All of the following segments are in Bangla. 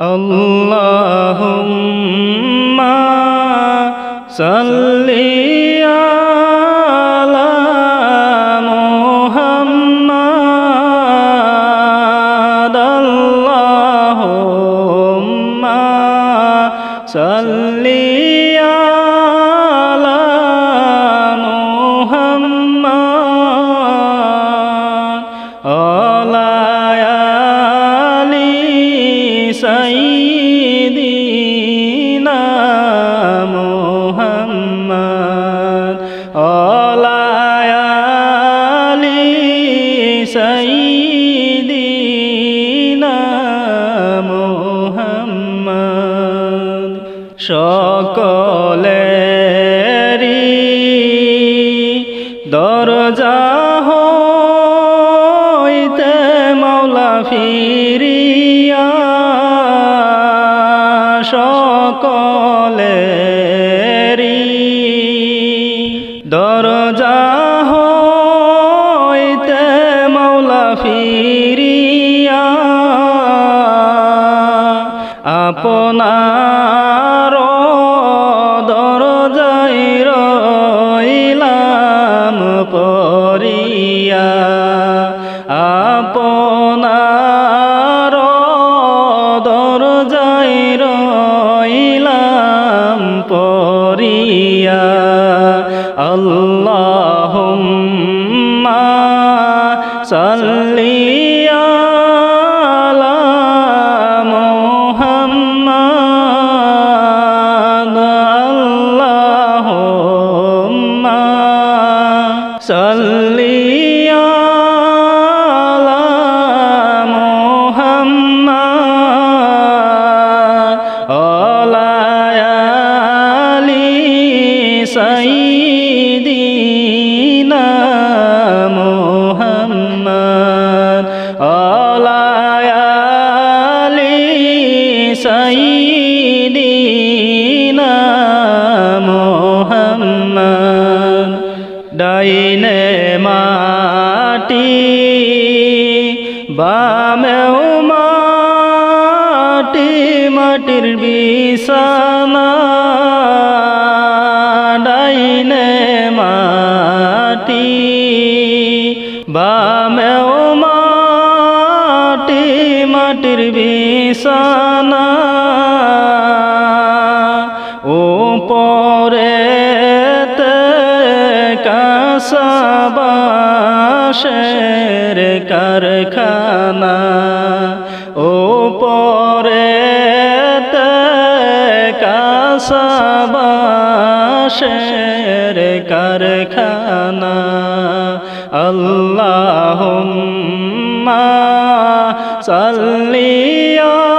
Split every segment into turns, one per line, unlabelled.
اللهم صل সকলে sangue মাটি বামেও মাটি মাটির বিছানা। উপরে কাসের কারখানা। ও উপরে কাসাবাসের কারখানা। আল্লাহ সাল্লিয়া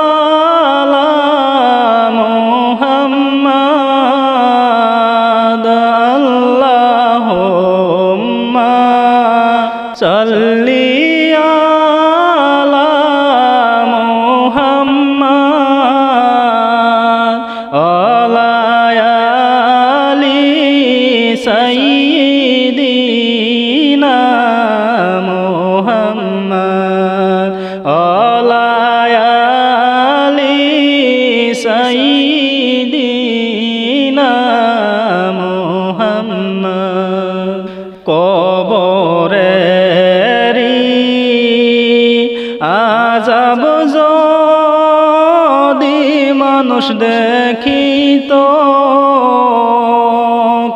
মানুষ দেখি তো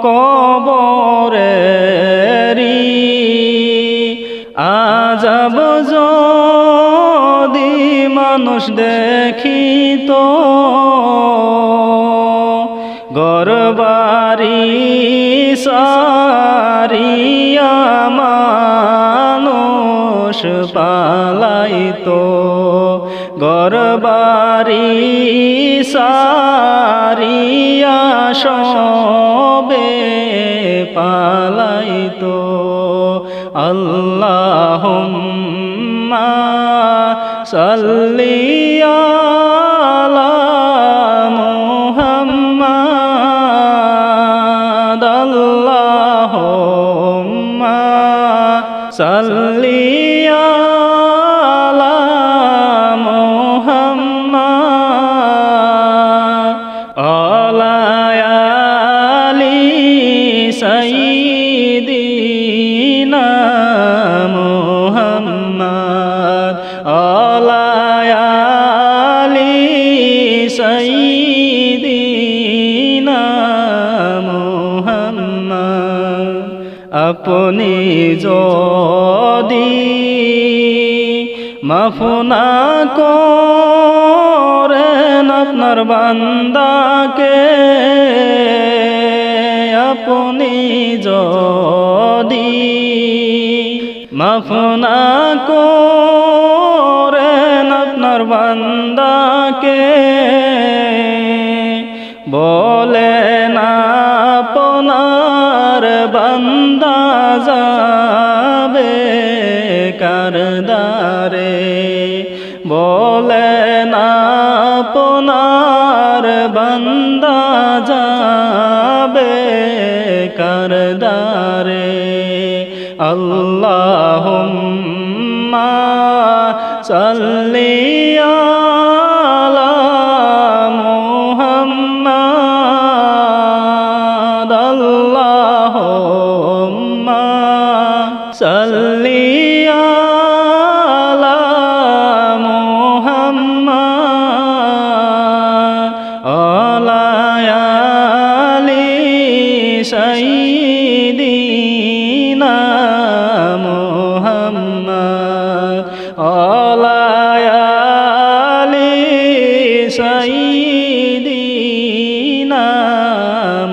কবরে আজব যদি মানুষ দেখি তো গরবারি সারিয়া মানুষ পা সারিয়া সবে পালাইতো। আল্লাহ সাল্লি আপনি যদি মাফুনা করেন আপনার বান্দাকে আপনি যদি মাফুনা করেন আপনার বান্দাকে বলে اللهم صلِّ না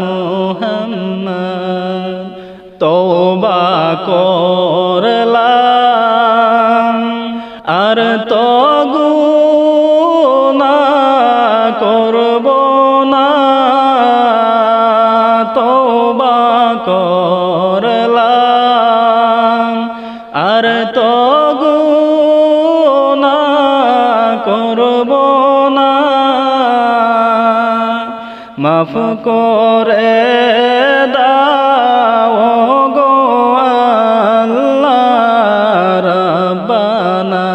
মোহাম্মদ তওবা কর। মাফ করে দাও গো আল্লাহ রব্বানা।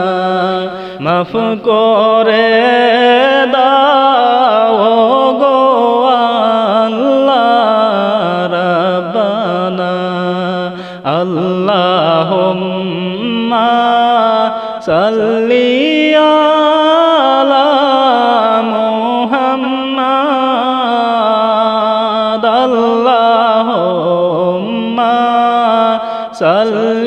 মাফ করে দাও গো আল্লাহ রব্বানা। আল্লাহুম্মা সাল্লি صلى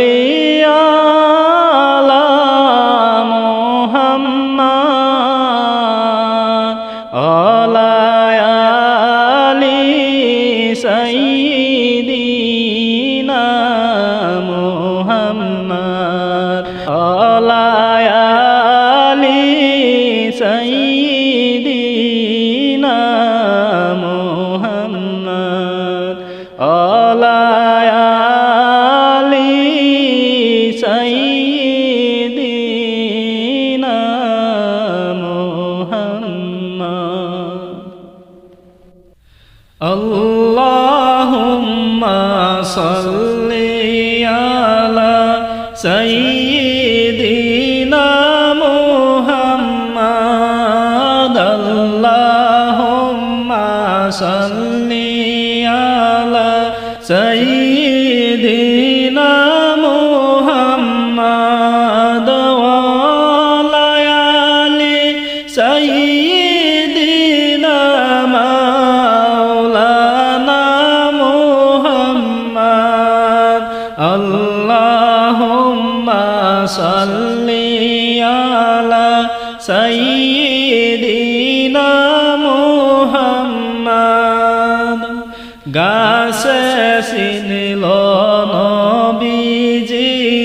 না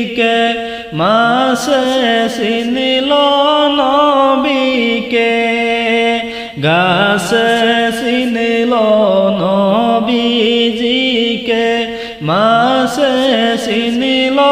কে? মাসে চিনিল নবিকে। গাছে চিনিল নবীজিকে। মাসে চিনিল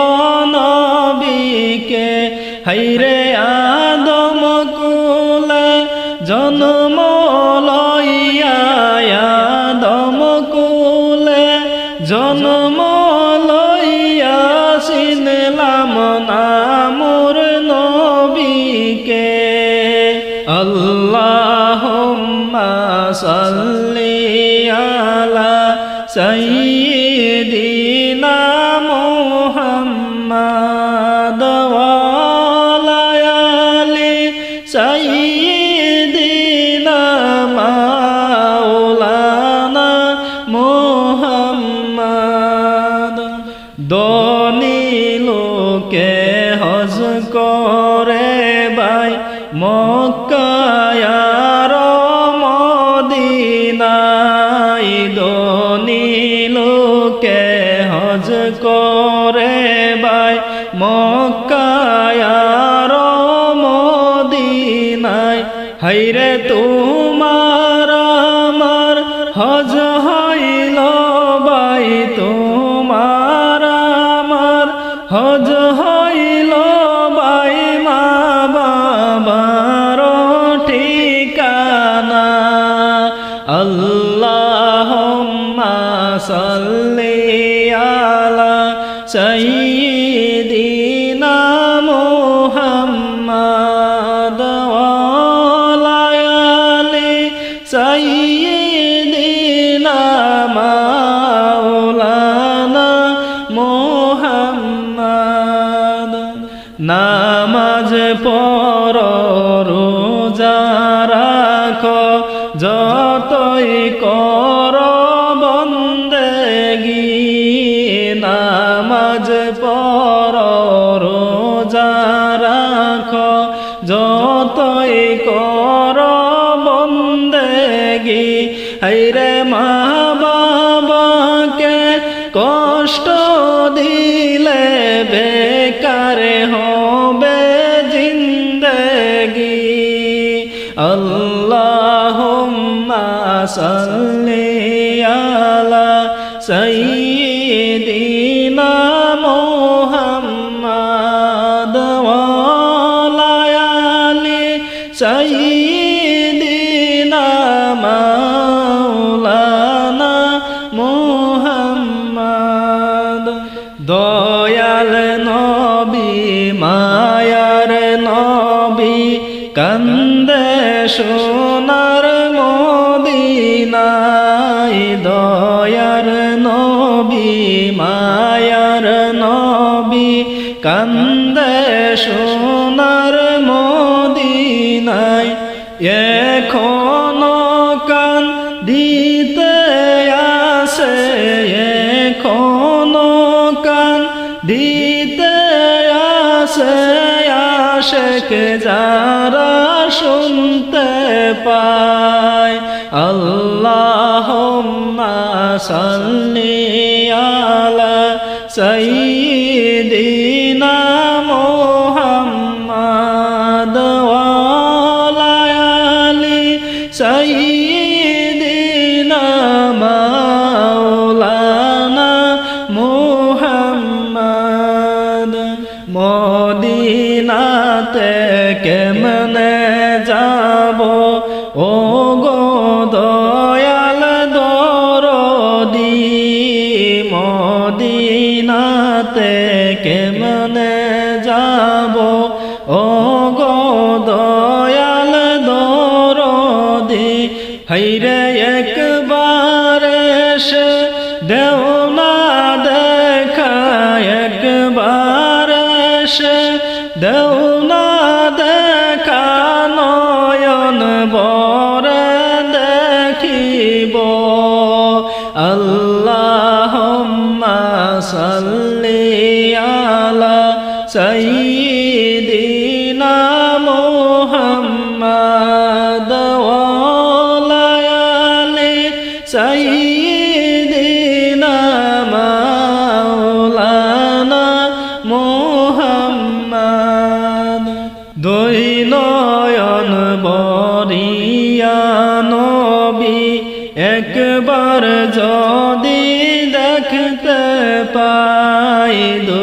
মক্কা صل على سيدنا محمد وعلى آل سيدنا مولانا محمد দয়াল নবী মায়ার নবী কান্দে শো নাই দয়ার নবী, মায়ার নবী, কান্দে সোনার মদিনায় এখন কান দিতে আসে এখন কান দিতে আসে আসে যারা শুনতে পা সাল্লি মদিনাতে কেমনে সাল্লি আলা সাই dormindo.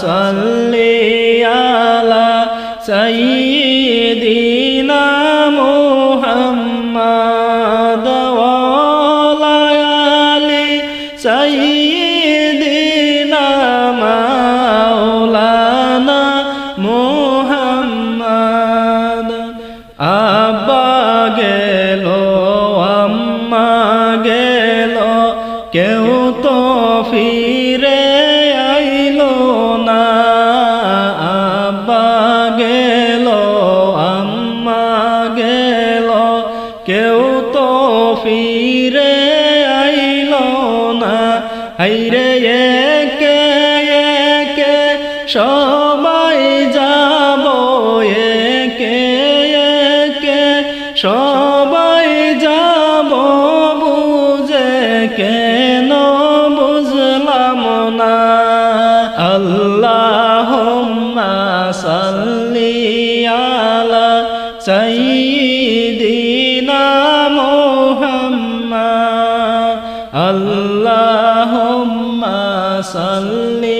صل على سيدنا আলা মোহাম্মা আল্লাহুম্মা সাল্লি